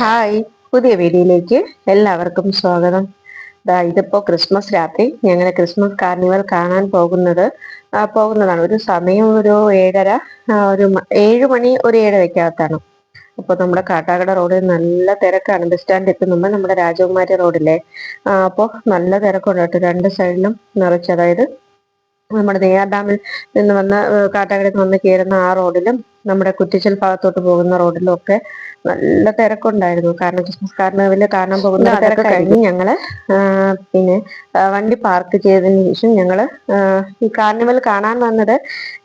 Hi. പുതിയ വീഡിയോയിലേക്ക് എല്ലാവർക്കും സ്വാഗതം. ദാ ഇതിപ്പോ ക്രിസ്മസ് രാത്രി. ഞങ്ങൾ ക്രിസ്മസ് കാർണിവൽ കാണാൻ പോകുന്നത് പോകുന്നതാണ്. ഒരു സമയം ഒരു ഏഴര ഒരു ഏഴ് മണി ഒരു ഏഴരയ്ക്കകത്താണ്. അപ്പോൾ നമ്മുടെ കാട്ടാക്കട റോഡിൽ നല്ല തിരക്കാണ്. ബസ് സ്റ്റാൻഡ് എത്തുമ്പോൾ നമ്മുടെ രാജകുമാരി റോഡിലെ അപ്പോൾ നല്ല തിരക്കുണ്ട് കേട്ടോ. രണ്ട് സൈഡിലും നിറച്ച്. അതായത് നമ്മുടെ നെയ്യാർ ഡാമിൽ നിന്ന് വന്ന് കാട്ടാക്കടയിൽ നിന്ന് വന്ന് കയറുന്ന ആ റോഡിലും നമ്മുടെ കുറ്റിച്ചൽ ഭാഗത്തോട്ട് പോകുന്ന റോഡിലും ഒക്കെ നല്ല തിരക്കുണ്ടായിരുന്നു. കാരണം ക്രിസ്മസ് കാർണിവൽ കാണാൻ പോകുന്ന തിരക്ക് കഴിഞ്ഞ്. ഞങ്ങൾ പിന്നെ വണ്ടി പാർക്ക് ചെയ്തതിന് ശേഷം ഞങ്ങൾ ഈ കാർണിവൽ കാണാൻ വന്നത്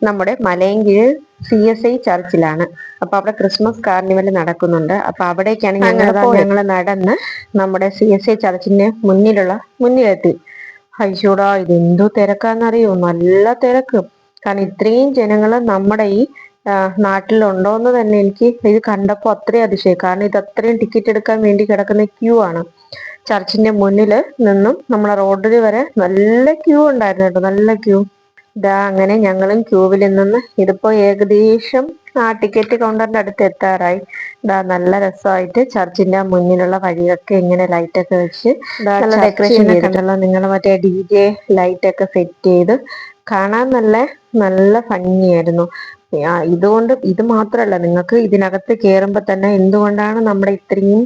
നമ്മുടെ മലയങ്കിഴ് സി എസ് ഐ ചർച്ചിലാണ്. അപ്പൊ അവിടെ ക്രിസ്മസ് കാർണിവൽ നടക്കുന്നുണ്ട്. അപ്പൊ അവിടേക്കാണ് ഞങ്ങൾ ഞങ്ങൾ നടന്ന് നമ്മുടെ സി എസ് ഐ ചർച്ചിന്റെ മുന്നിലുള്ള മുന്നിലെത്തി. അയ്യോടാ ഇതെന്തോ തിരക്കാന്നറിയോ? നല്ല തിരക്ക്. കാരണം ഇത്രയും ജനങ്ങൾ നമ്മുടെ ഈ നാട്ടിലുണ്ടോന്ന് തന്നെ എനിക്ക് ഇത് കണ്ടപ്പോൾ അത്രയും അതിശയം. കാരണം ഇത് അത്രയും ടിക്കറ്റ് എടുക്കാൻ വേണ്ടി കിടക്കുന്ന ക്യൂ ആണ്. ചർച്ചിന്റെ മുന്നിൽ നിന്നും നമ്മളെ റോഡിൽ വരെ നല്ല ക്യൂ ഉണ്ടായിരുന്നു കേട്ടോ നല്ല ക്യൂ ഇതാ അങ്ങനെ ഞങ്ങളും ക്യൂവിൽ നിന്ന് ഇതിപ്പോ ഏകദേശം ആ ടിക്കറ്റ് കൗണ്ടറിന്റെ അടുത്ത് എത്താറായി. ഇതാ നല്ല രസമായിട്ട് ചർച്ചിന്റെ മുന്നിലുള്ള വഴിയൊക്കെ ഇങ്ങനെ ലൈറ്റ് ഒക്കെ വെച്ച് നല്ല ഡെക്കറേഷൻ ചെയ്തിട്ടുള്ള നിങ്ങൾ മറ്റേ ഡി ജെ ലൈറ്റ് ഒക്കെ സെറ്റ് ചെയ്ത് കാണാൻ നല്ല നല്ല ഭംഗിയായിരുന്നു. ഇതുകൊണ്ട് ഇത് മാത്രമല്ല നിങ്ങൾക്ക് ഇതിനകത്ത് കയറുമ്പോൾ തന്നെ എന്തുകൊണ്ടാണ് നമ്മുടെ ഇത്രയും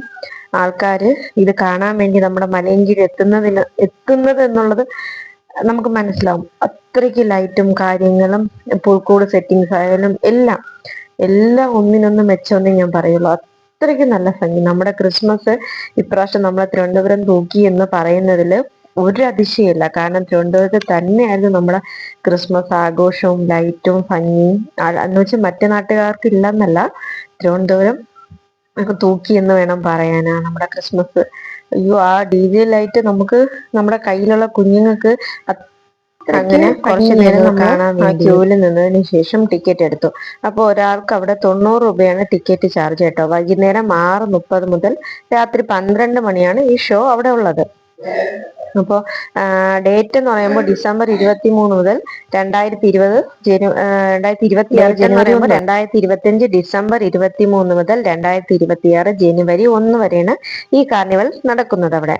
ആൾക്കാര് ഇത് കാണാൻ വേണ്ടി നമ്മുടെ മലയങ്കിരി എത്തുന്നതിന് എത്തുന്നത് എന്നുള്ളത് നമുക്ക് മനസ്സിലാവും. അത്രയ്ക്ക് ലൈറ്റും കാര്യങ്ങളും പുൽക്കൂട് സെറ്റിങ്സ് ആയാലും എല്ലാം എല്ലാം ഒന്നിനൊന്ന് മെച്ചമെന്നേ ഞാൻ പറയുള്ളൂ. അത്രയ്ക്ക് നല്ല ഭംഗി. നമ്മുടെ ക്രിസ്മസ് ഇപ്രാവശ്യം നമ്മളെ തിരുവനന്തപുരം തൂക്കി എന്ന് പറയുന്നതിൽ ഒരു അതിശയമില്ല കാരണം തിരുവനന്തപുരത്ത് തന്നെയായിരുന്നു നമ്മുടെ ക്രിസ്മസ് ആഘോഷവും ലൈറ്റും ഭംഗിയും എന്ന് വെച്ചാൽ മറ്റു നാട്ടുകാർക്ക് ഇല്ലെന്നല്ല തിരുവനന്തപുരം തൂക്കി എന്ന് വേണം പറയാനാ. നമ്മുടെ ക്രിസ്മസ് അയ്യോ ആ ഡി ജെ ലൈറ്റ് നമുക്ക് നമ്മുടെ കയ്യിലുള്ള കുഞ്ഞുങ്ങൾക്ക് അങ്ങനെ കുറച്ചു നേരം കാണാൻ ജോലി ക്യൂവിൽ നിന്നതിന് ശേഷം ടിക്കറ്റ് എടുത്തു. അപ്പോൾ ഒരാൾക്ക് അവിടെ തൊണ്ണൂറ് രൂപയാണ് ടിക്കറ്റ് ചാർജ് കേട്ടോ. വൈകുന്നേരം ആറ് മുപ്പത് മുതൽ രാത്രി പന്ത്രണ്ട് മണിയാണ് ഈ ഷോ അവിടെ ഉള്ളത്. അപ്പോൾ ഡേറ്റ് എന്ന് പറയുമ്പോൾ ഡിസംബർ ഇരുപത്തി മൂന്ന് മുതൽ രണ്ടായിരത്തി ഇരുപത് ജനു രണ്ടായിരത്തി ഇരുപത്തി ആറ് ജനുവരി രണ്ടായിരത്തി ഇരുപത്തി അഞ്ച് ഡിസംബർ ഇരുപത്തി മൂന്ന് മുതൽ രണ്ടായിരത്തി ഇരുപത്തി ആറ് ജനുവരി ഒന്ന് വരെയാണ് ഈ കാർണിവൽ നടക്കുന്നത് അവിടെ.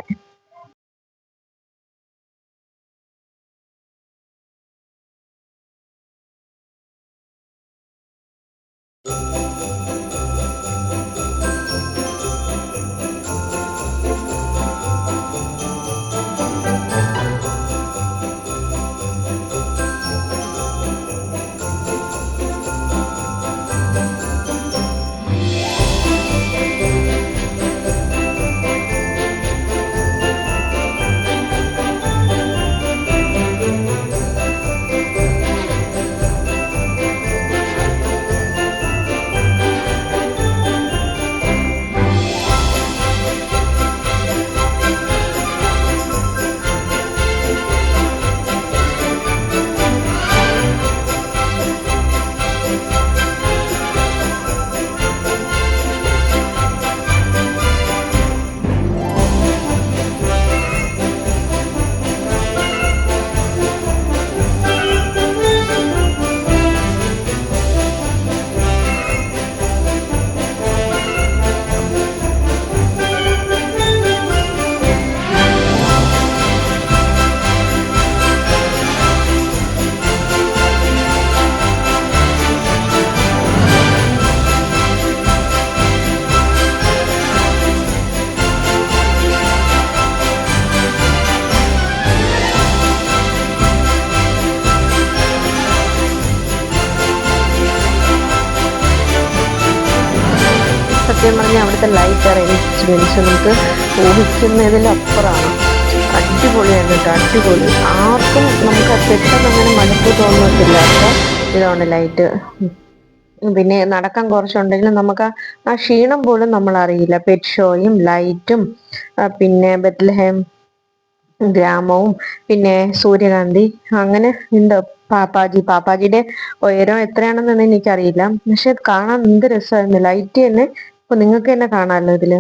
സത്യം പറഞ്ഞാൽ അവിടുത്തെ ലൈറ്റ് അറേഞ്ച്മെന്റ്സ് നമുക്ക് ഊഹിക്കുന്നതിലപ്പുറമാണ്. അടിപൊളിയാണ് കേട്ടോ അടിപൊളി. ആർക്കും നമുക്ക് പെട്ടെന്ന് അങ്ങനെ മടുപ്പ് തോന്നത്തില്ല. ഇതാണ് ലൈറ്റ് പിന്നെ നടക്കാൻ കുറച്ചുണ്ടെങ്കിലും നമുക്ക് ആ ക്ഷീണം പോലും നമ്മൾ അറിയില്ല. പെറ്റ് ഷോയും ലൈറ്റും പിന്നെ ബെത്ലഹേം ഗ്രാമവും പിന്നെ സൂര്യകാന്തി അങ്ങനെ ഉണ്ട് പാപ്പാജി. പാപ്പാജിയുടെ ഉയരം എത്രയാണെന്ന് എനിക്കറിയില്ല. പക്ഷെ കാണാൻ എന്ത് രസമായിരുന്നു. ലൈറ്റ് തന്നെ അപ്പൊ നിങ്ങൾക്ക് തന്നെ കാണാമല്ലോ ഇതിൽ?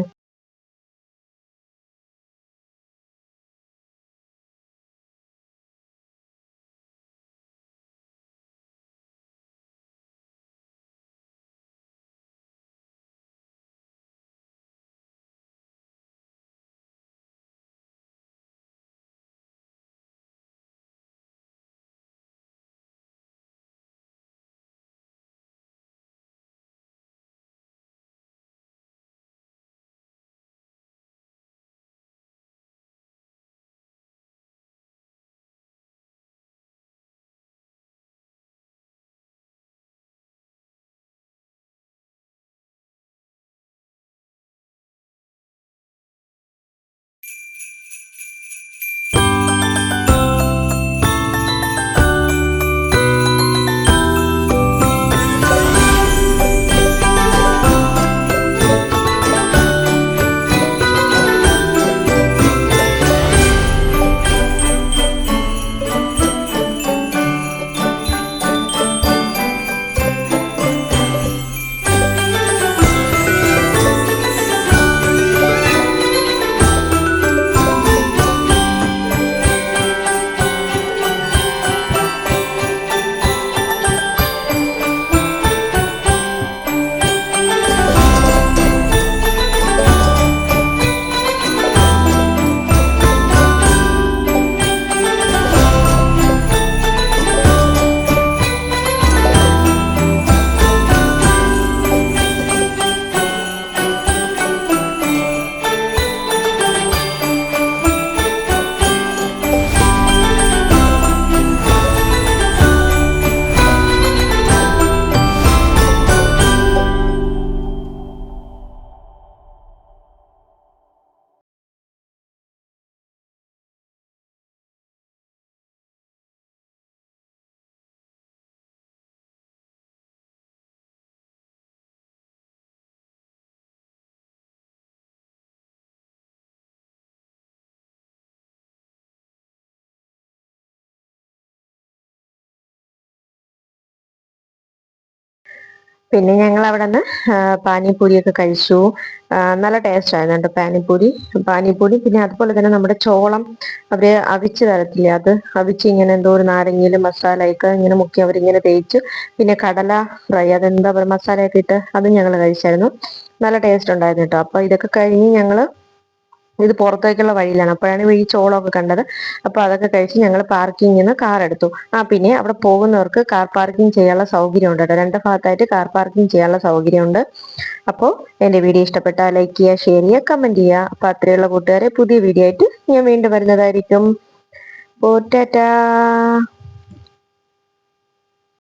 പിന്നെ ഞങ്ങൾ അവിടെ നിന്ന് പാനിപ്പൂരിയൊക്കെ കഴിച്ചു. നല്ല ടേസ്റ്റ് ആയിരുന്നു കേട്ടോ പാനിപ്പൂരി. പാനിപ്പൂരി പിന്നെ അതുപോലെ തന്നെ നമ്മുടെ ചോളം അവർ അവിച്ച് തരത്തില്ലേ അത് അവിച്ച് ഇങ്ങനെ എന്തോ ഒരു നാരങ്ങയിലും മസാലയൊക്കെ ഇങ്ങനെ മുക്കി അവരിങ്ങനെ തേച്ച് പിന്നെ കടല ഫ്രൈ അതെന്താ പറയുക മസാലയൊക്കെ ഇട്ട് അതും ഞങ്ങൾ കഴിച്ചായിരുന്നു. നല്ല ടേസ്റ്റ് ഉണ്ടായിരുന്നു കേട്ടോ. അപ്പൊ ഇതൊക്കെ കഴിഞ്ഞ് ഞങ്ങൾ ഇത് പുറത്തേക്കുള്ള വഴിയിലാണ്. അപ്പോഴാണ് ഈ ചോളമൊക്കെ കണ്ടത്. അപ്പോൾ അതൊക്കെ കഴിച്ച് ഞങ്ങൾ പാർക്കിങ്ങിൽ നിന്ന് കാർ എടുത്തു. ആ പിന്നെ അവിടെ പോകുന്നവർക്ക് കാർ പാർക്കിംഗ് ചെയ്യാനുള്ള സൗകര്യം ഉണ്ട് കേട്ടോ. രണ്ട് ഭാഗത്തായിട്ട് കാർ പാർക്കിംഗ് ചെയ്യാനുള്ള സൗകര്യമുണ്ട്. അപ്പോൾ എന്റെ വീഡിയോ ഇഷ്ടപ്പെട്ടാൽ ലൈക്ക് ചെയ്യുക ഷെയർ ചെയ്യുക കമന്റ് ചെയ്യുക. അപ്പോൾ അത്രയുള്ള കൂട്ടുകാരെ പുതിയ വീഡിയോ ആയിട്ട് ഞാൻ വീണ്ടും വരുന്നതായിരിക്കും. ഓ ടാറ്റാ.